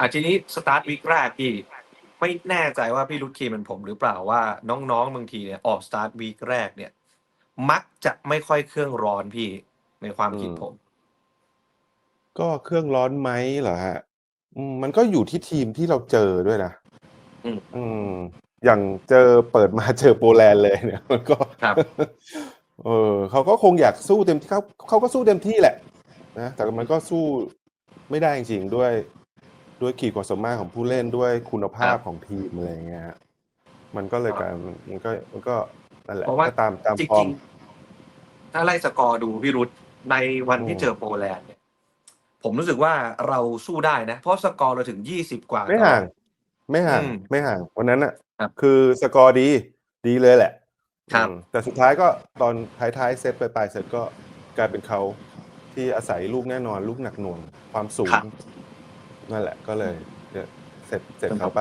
อาทีนี้สตาร์ทวีคแรกพี่ไม่แน่ใจว่าพี่รุดคีมันผมหรือเปล่าว่าน้องๆบางทีเนี่ยออกสตาร์ทวีคแรกเนี่ย มักจะไม่ค่อยเครื่องร้อนพี่ในความคิดอืมผม ก็เครื่องร้อนไหมเหรอฮะอืมมันก็อยู่ที่ทีมที่เราเจอด้วยนะอืมอืมอย่างเจอเปิดมาเจอโปแลนด์เลยเนี่ย มันก็ครับเออเขาก็คงอยากสู้เต็มที่เขาเขาก็สู้เต็มที่แหละ นะแต่มันก็สู้ไม่ได้จริงๆด้วย ด้วยขีดความสามารถของผู้เล่นด้วยคุณภาพครับของทีมอะไรอย่างเงี้ยฮะมันก็เลยกลายมันก็มันก็นั่นแหละเพราะว่าก็ตามตามจฟอริร์งมๆถ้าไล่สกอร์ดูพี่รุดในวันที่อืมเจอโปแลนด์เนี่ยผมรู้สึกว่าเราสู้ได้นะ เพราะสกอร์เราถึงยี่สิบกว่า ไม่ห่าง ไม่ห่าง อืมไม่ห่าง วันนั้นอะ ครับคือสกอร์ดี ดีเลยแหละครับ อืมแต่สุดท้ายก็ตอนท้ายๆเซตไปลายๆเซตก็กลายเป็นเขาที่อาศัยลูกแน่นอน ลูกหนักหน่วง ความสูงครับ นั่นแหละก็เลยเนี่ยเสร็จเสร็จเขาไป